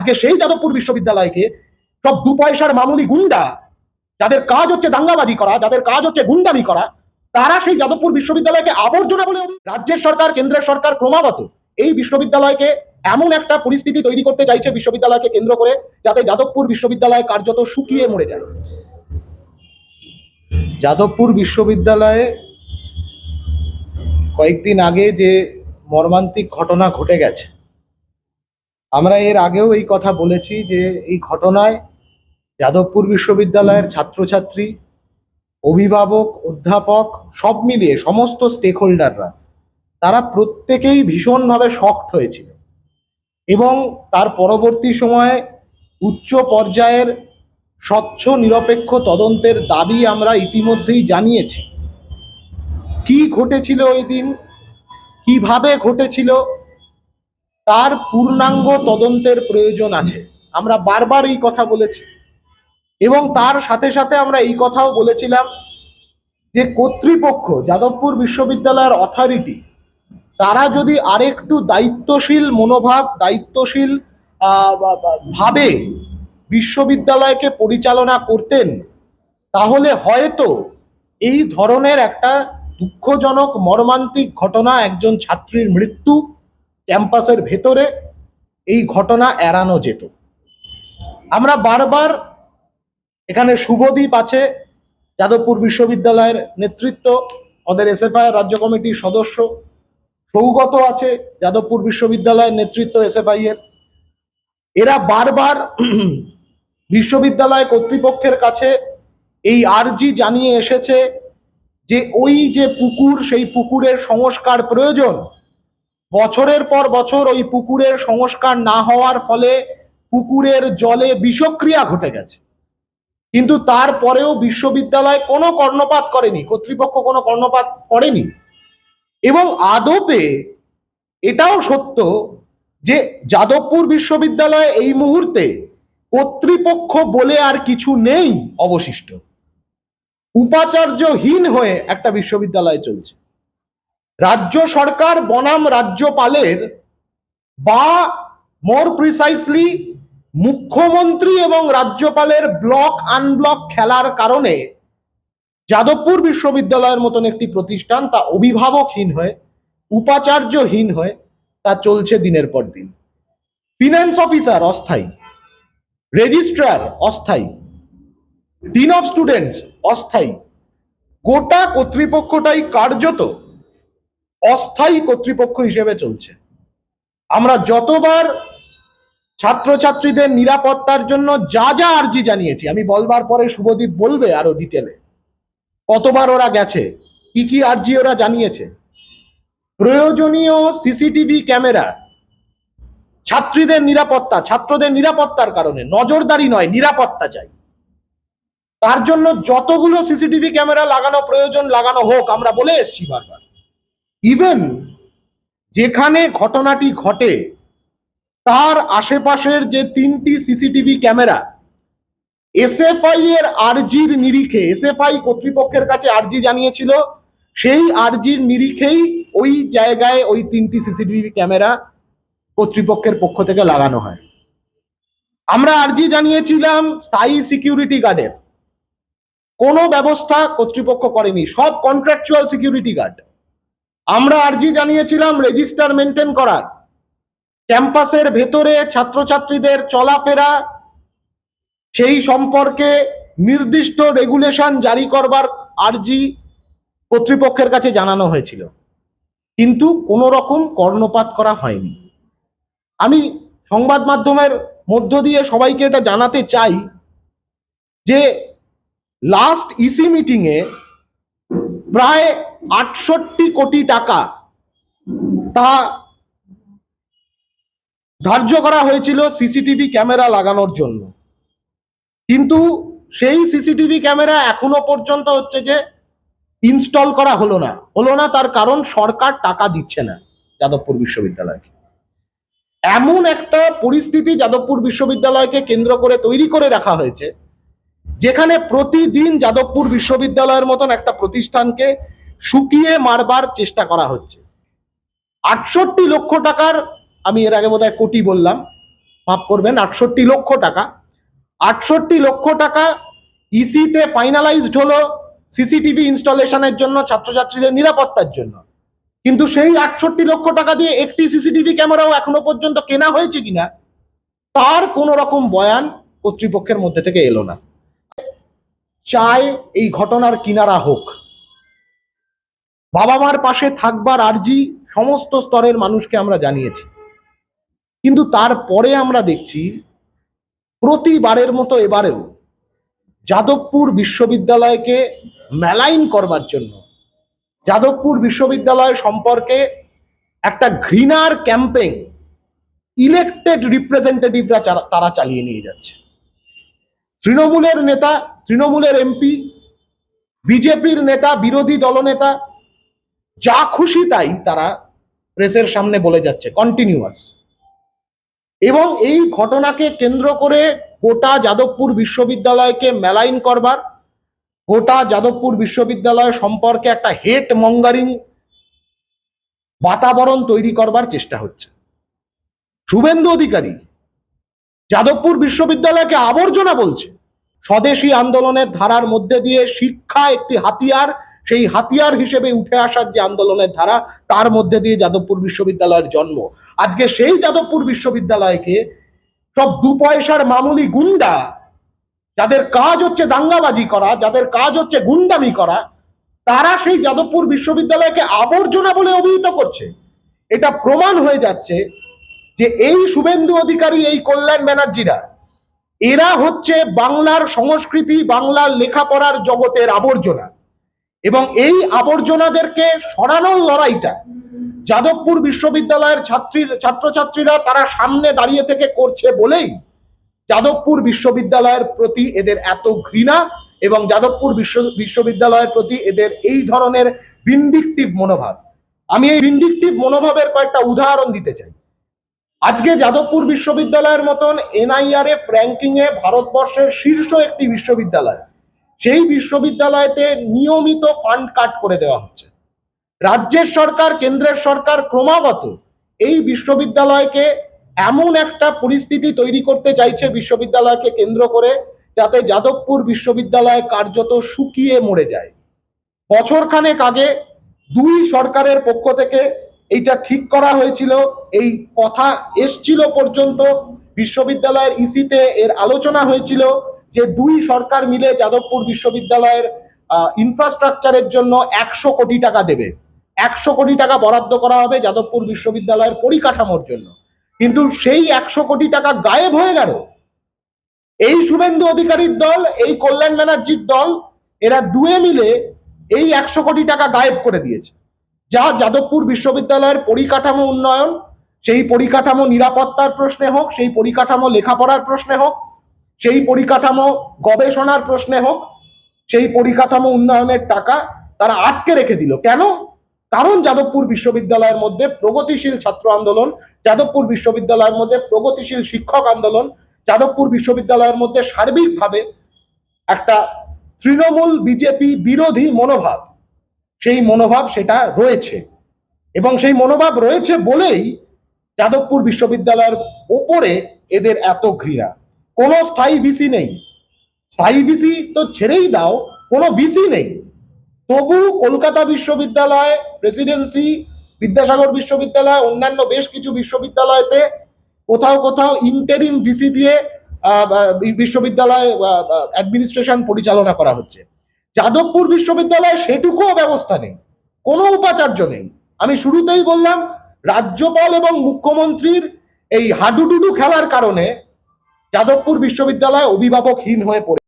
আজকে সেই যাদবপুর বিশ্ববিদ্যালয়কে সব দু পয়সার মামুলি গুন্ডা, যাদের কাজ হচ্ছে দাঙ্গাবাজি করা, যাদের কাজ হচ্ছে গুন্ডামি করা, তারা সেই যাদবপুর বিশ্ববিদ্যালয়কে আবর্জনা বলে রাজ্যের সরকার, কেন্দ্রের সরকার ক্রমাগত এই বিশ্ববিদ্যালয়কে এমন একটা পরিস্থিতি তৈরি করতে চাইছে বিশ্ববিদ্যালয়কে কেন্দ্র করে, যাতে যাদবপুর বিশ্ববিদ্যালয় কার্যত শুকিয়ে মরে যায়। যাদবপুর বিশ্ববিদ্যালয়ে কয়েকদিন আগে যে মর্মান্তিক ঘটনা ঘটে গেছে আমরা এর আগেও এই কথা বলেছি যে এই ঘটনায় যাদবপুর বিশ্ববিদ্যালয়ের ছাত্রছাত্রী, অভিভাবক, অধ্যাপক সব মিলিয়ে সমস্ত স্টেক হোল্ডাররা তারা প্রত্যেকেই ভীষণভাবে শক্ট হয়েছিল। এবং তার পরবর্তী সময়ে উচ্চ পর্যায়ের স্বচ্ছ নিরপেক্ষ তদন্তের দাবি আমরা ইতিমধ্যেই জানিয়েছি। কি ঘটেছিল ওই দিন? কীভাবে ঘটেছিল? তার পূর্ণাঙ্গ তদন্তের প্রয়োজন আছে। আমরা বারবার এই কথা বলেছি। এবং তার সাথে সাথে আমরা এই কথাও বলেছিলাম যে কর্তৃপক্ষ, যাদবপুর বিশ্ববিদ্যালয়ের অথরিটি তারা যদি আরেকটু দায়িত্বশীল মনোভাব, দায়িত্বশীল ভাবে বিশ্ববিদ্যালয়কে পরিচালনা করতেন, তাহলে হয়তো এই ধরনের একটা দুঃখজনক, মর্মান্তিক ঘটনা, একজন ছাত্রীর মৃত্যু ক্যাম্পাসের ভেতরে এই ঘটনা এড়ানো যেত। আমরা বারবার এখানে শুভদীপ আছে যাদবপুর বিশ্ববিদ্যালয়ের নেতৃত্ব, আমাদের এসএফআই রাজ্য কমিটির সদস্য, সৌগত আছে যাদবপুর বিশ্ববিদ্যালয়ের নেতৃত্ব এসএফআই এর। এরা বারবার বিশ্ববিদ্যালয় কর্তৃপক্ষের কাছে এই আর্জি জানিয়ে এসেছে যে ওই যে পুকুর, সেই পুকুরের সংস্কার প্রয়োজন বছরের পর বছর ওই পুকুরের সংস্কার না হওয়ার ফলে পুকুরের জলে বিষক্রিয়া ঘটে গেছে। কিন্তু তারপরেও বিশ্ববিদ্যালয় কোনো কর্ণপাত করেনি, কর্তৃপক্ষ কোনো কর্ণপাত করেনি। এবং আদপে এটাও সত্য যে যাদবপুর বিশ্ববিদ্যালয়ে এই মুহূর্তে কর্তৃপক্ষ বলে আর কিছু নেই অবশিষ্ট। উপাচার্যহীন হয়ে একটা বিশ্ববিদ্যালয় চলছে। রাজ্য সরকার বনাম রাজ্যপালের বা মোর প্রিসাইসলি মুখ্যমন্ত্রী এবং রাজ্যপালের ব্লক আনব্লক খেলার কারণে যাদবপুর বিশ্ববিদ্যালয়ের মতন একটি প্রতিষ্ঠান তা অভিভাবকহীন হয়ে, উপাচার্যহীন হয়ে তা চলছে দিনের পর দিন। ফিনান্স অফিসার অস্থায়ী রেজিস্ট্রার অস্থায়ী ডিন অফ স্টুডেন্টস অস্থায়ী, গোটা কর্তৃপক্ষটাই কার্যত অস্থায়ী কর্তৃপক্ষ হিসেবে চলছে। আমরা যতবার ছাত্রছাত্রীদের নিরাপত্তার জন্য যা যা আর্জি জানিয়েছি, আমি বলবার পরে শুভদীপ বলবে আরও ডিটেলে কতবার ওরা গেছে, কি কি আর্জি ওরা জানিয়েছে। প্রয়োজনীয় সিসিটিভি ক্যামেরা, ছাত্রীদের নিরাপত্তা, ছাত্রদের নিরাপত্তার কারণে, নজরদারি নয়, নিরাপত্তা চাই। তার জন্য যতগুলো সিসিটিভি ক্যামেরা লাগানো প্রয়োজন, লাগানো হোক, আমরা বলে এসছি বারবার। ইভেন যেখানে ঘটনাটি ঘটে, তার আশেপাশের যে তিনটি সিসিটিভি ক্যামেরা, এসএফআই এর আরজির নিরিখে, এসএফআই কর্তৃপক্ষের কাছে আরজি জানিয়েছিল, সেই আরজির নিরিখেই ওই জায়গায় ওই তিনটি সিসিটিভি ক্যামেরা কর্তৃপক্ষের পক্ষ থেকে লাগানো হয়। আমরা আরজি জানিয়েছিলাম স্থায়ী সিকিউরিটি গার্ডের। কোনো ব্যবস্থা কর্তৃপক্ষ করেনি, সব কন্ট্রাকচুয়াল সিকিউরিটি গার্ড আমরা আর্জি জানিয়েছিলাম রেজিস্টার মেনটেন করার। ক্যাম্পাসের ভেতরে ছাত্রছাত্রীদের চলাফেরা, সেই সম্পর্কে নির্দিষ্ট রেগুলেশন জারি করবার আর্জি কর্তৃপক্ষের কাছে জানানো হয়েছিল। কিন্তু কোনো রকম কর্ণপাত করা হয়নি। আমি সংবাদ মাধ্যমের মধ্য দিয়ে সবাইকে এটা জানাতে চাই যে লাস্ট ইসি মিটিংয়ে প্রায় আটষট্টি কোটি টাকা তা ধার্য করা হয়েছিল সিসিটিভি ক্যামেরা লাগানোর জন্য। কিন্তু সেই সিসিটিভি ক্যামেরা এখনও পর্যন্ত হচ্ছে যে ইনস্টল করা হলো না। হলো না তার কারণ সরকার টাকা দিচ্ছে না যাদবপুর বিশ্ববিদ্যালয়কে। এমন একটা পরিস্থিতি যাদবপুর বিশ্ববিদ্যালয়কে কেন্দ্র করে তৈরি করে রাখা হয়েছে যেখানে প্রতিদিন যাদবপুর বিশ্ববিদ্যালয়ের মতন একটা প্রতিষ্ঠানকে শুকিয়ে মারবার চেষ্টা করা হচ্ছে। আটষট্টি লক্ষ টাকার, আমি এর আগে বোধহয় কোটি বললাম, মাফ করবেন, আটষট্টি লক্ষ টাকা। আটষট্টি লক্ষ টাকা ইসিতে ফাইনালাইজড হলো সিসিটিভি ইনস্টলেশনের জন্য, ছাত্রছাত্রীদের নিরাপত্তার জন্য। কিন্তু সেই আটষট্টি লক্ষ টাকা দিয়ে একটি সিসিটিভি ক্যামেরাও এখনও পর্যন্ত কেনা হয়েছে কিনা, তার কোনো রকম বয়ান কর্তৃপক্ষের মধ্যে থেকে এলো না। চায় এই ঘটনার কিনারা হোক। বাবা মার পাশে থাকবার আর্জি সমস্ত স্তরের মানুষকে আমরা জানিয়েছি। কিন্তু তারপরে আমরা দেখছি, প্রতিবারের মতো এবারেও যাদবপুর বিশ্ববিদ্যালয়কে মেলাইন করবার জন্য, যাদবপুর বিশ্ববিদ্যালয় সম্পর্কে একটা ঘৃণার ক্যাম্পেইন ইলেকটেড রিপ্রেজেন্টেটিভরা তারা চালিয়ে নিয়ে যাচ্ছে। তৃণমূলের নেতা, তৃণমূলের এমপি, বিজেপির নেতা, বিরোধী দলনেতা, যা খুশি তাই তারা প্রেসের সামনে বলে যাচ্ছে কন্টিনিউয়াস এবং এই ঘটনাকে কেন্দ্র করে গোটা যাদবপুর বিশ্ববিদ্যালয়কে মেলাইন করবার, গোটা যাদবপুর বিশ্ববিদ্যালয় সম্পর্কে একটা হেট মঙ্গারিং বাতাবরণ তৈরি করবার চেষ্টা হচ্ছে। শুভেন্দু অধিকারী যাদবপুর বিশ্ববিদ্যালয়কে আবর্জনা বলছে। স্বদেশী আন্দোলনের ধারার মধ্যে দিয়ে শিক্ষা একটি হাতিয়ার, সেই হাতিয়ার হিসেবে উঠে আসার যে আন্দোলনের ধারা, তার মধ্যে দিয়ে যাদবপুর বিশ্ববিদ্যালয়ের জন্ম। আজকে সেই যাদবপুর বিশ্ববিদ্যালয়কে সব দু পয়সার মামুলি গুন্ডা, যাদের কাজ হচ্ছে দাঙ্গাবাজি করা, যাদের কাজ হচ্ছে গুন্ডামি করা, তারা সেই যাদবপুর বিশ্ববিদ্যালয়কে আবর্জনা বলে অভিহিত করছে। এটা প্রমাণ হয়ে যাচ্ছে যে এই শুভেন্দু অধিকারী, এই কল্যাণ ব্যানার্জিরা, এরা হচ্ছে বাংলার সংস্কৃতি, বাংলার লেখাপড়ার জগতের আবর্জনা। এবং এই আবর্জনাদেরকে সরানোর লড়াইটা যাদবপুর বিশ্ববিদ্যালয়ের ছাত্রী, ছাত্রছাত্রীরা তারা সামনে দাঁড়িয়ে থেকে করছে বলেই যাদবপুর বিশ্ববিদ্যালয়ের প্রতি এদের এত ঘৃণা এবং যাদবপুর বিশ্ব, বিশ্ববিদ্যালয়ের প্রতি এদের এই ধরনের ভিন্ডিকটিভ মনোভাব। আমি এই ভিন্ডিকটিভ মনোভাবের কয়েকটা উদাহরণ দিতে চাই। আজকে যাদবপুর বিশ্ববিদ্যালয়ের মতন এনআইআরএফ র্যাঙ্কিং এ ভারতবর্ষের শীর্ষ একটি বিশ্ববিদ্যালয়। সেই বিশ্ববিদ্যালয়তে নিয়মিত ফান্ড কাট করে দেওয়া হচ্ছে। রাজ্যের সরকার, কেন্দ্রের সরকার ক্রমাগত এই বিশ্ববিদ্যালয়কে এমন একটা পরিস্থিতি তৈরি করতে চাইছে বিশ্ববিদ্যালয়কে কেন্দ্র করে, যাতে যাদবপুর বিশ্ববিদ্যালয় কার্যত শুকিয়ে মরে যায়। বছরখানেক আগে দুই সরকারের পক্ষ থেকে এইটা ঠিক করা হয়েছিল, এই কথা এসছিল পর্যন্ত বিশ্ববিদ্যালয়ের ইসিতে এর আলোচনা হয়েছিল যে দুই সরকার মিলে যাদবপুর বিশ্ববিদ্যালয়ের ইনফ্রাস্ট্রাকচারের জন্য একশো কোটি টাকা দেবে। একশো কোটি টাকা বরাদ্দ করা হবে যাদবপুর বিশ্ববিদ্যালয়ের পরিকাঠামোর জন্য। কিন্তু সেই একশো কোটি টাকা গায়েব হয়ে গেল। এই শুভেন্দু অধিকারীর দল, এই কল্যাণ ব্যানার্জির দল, এরা দুয়ে মিলে এই একশো কোটি টাকা গায়েব করে দিয়েছে। যা যাদবপুর বিশ্ববিদ্যালয়ের পরিকাঠামো উন্নয়ন, সেই পরিকাঠামো নিরাপত্তার প্রশ্নে হোক, সেই পরিকাঠামো লেখাপড়ার প্রশ্নে হোক, সেই পরিকাঠামো গবেষণার প্রশ্নে হোক, সেই পরিকাঠামো উন্নয়নের টাকা তারা আটকে রেখে দিল। কেন? কারণ যাদবপুর বিশ্ববিদ্যালয়ের মধ্যে প্রগতিশীল ছাত্র আন্দোলন, যাদবপুর বিশ্ববিদ্যালয়ের মধ্যে প্রগতিশীল শিক্ষক আন্দোলন, যাদবপুর বিশ্ববিদ্যালয়ের মধ্যে সার্বিকভাবে একটা তৃণমূল বিজেপি বিরোধী মনোভাব। সেই মনোভাব সেটা রয়েছে। এবং সেই মনোভাব রয়েছে বলেই যাদবপুর বিশ্ববিদ্যালয়ের ওপরে এদের এত ঘৃণা। কোনো স্থায়ী ভিসি নেই। স্থায়ী ভিসি তো ছেড়েই দাও, কোনো ভিসি নেই। তবু কলকাতা বিশ্ববিদ্যালয়, প্রেসিডেন্সি, বিদ্যাসাগর বিশ্ববিদ্যালয়, অন্যান্য বেশ কিছু বিশ্ববিদ্যালয়তে কোথাও কোথাও ইন্টারিম ভিসি দিয়ে বিশ্ববিদ্যালয় অ্যাডমিনিস্ট্রেশন পরিচালনা করা হচ্ছে। যাদবপুর বিশ্ববিদ্যালয়ে সেটুকুও ব্যবস্থা নেই, কোনো উপাচার্য নেই। আমি শুরুতেই বললাম, রাজ্যপাল এবং মুখ্যমন্ত্রীর এই হাডুডুডু খেলার কারণে যাদবপুর বিশ্ববিদ্যালয় অভিভাবকহীন হয়ে পড়ে।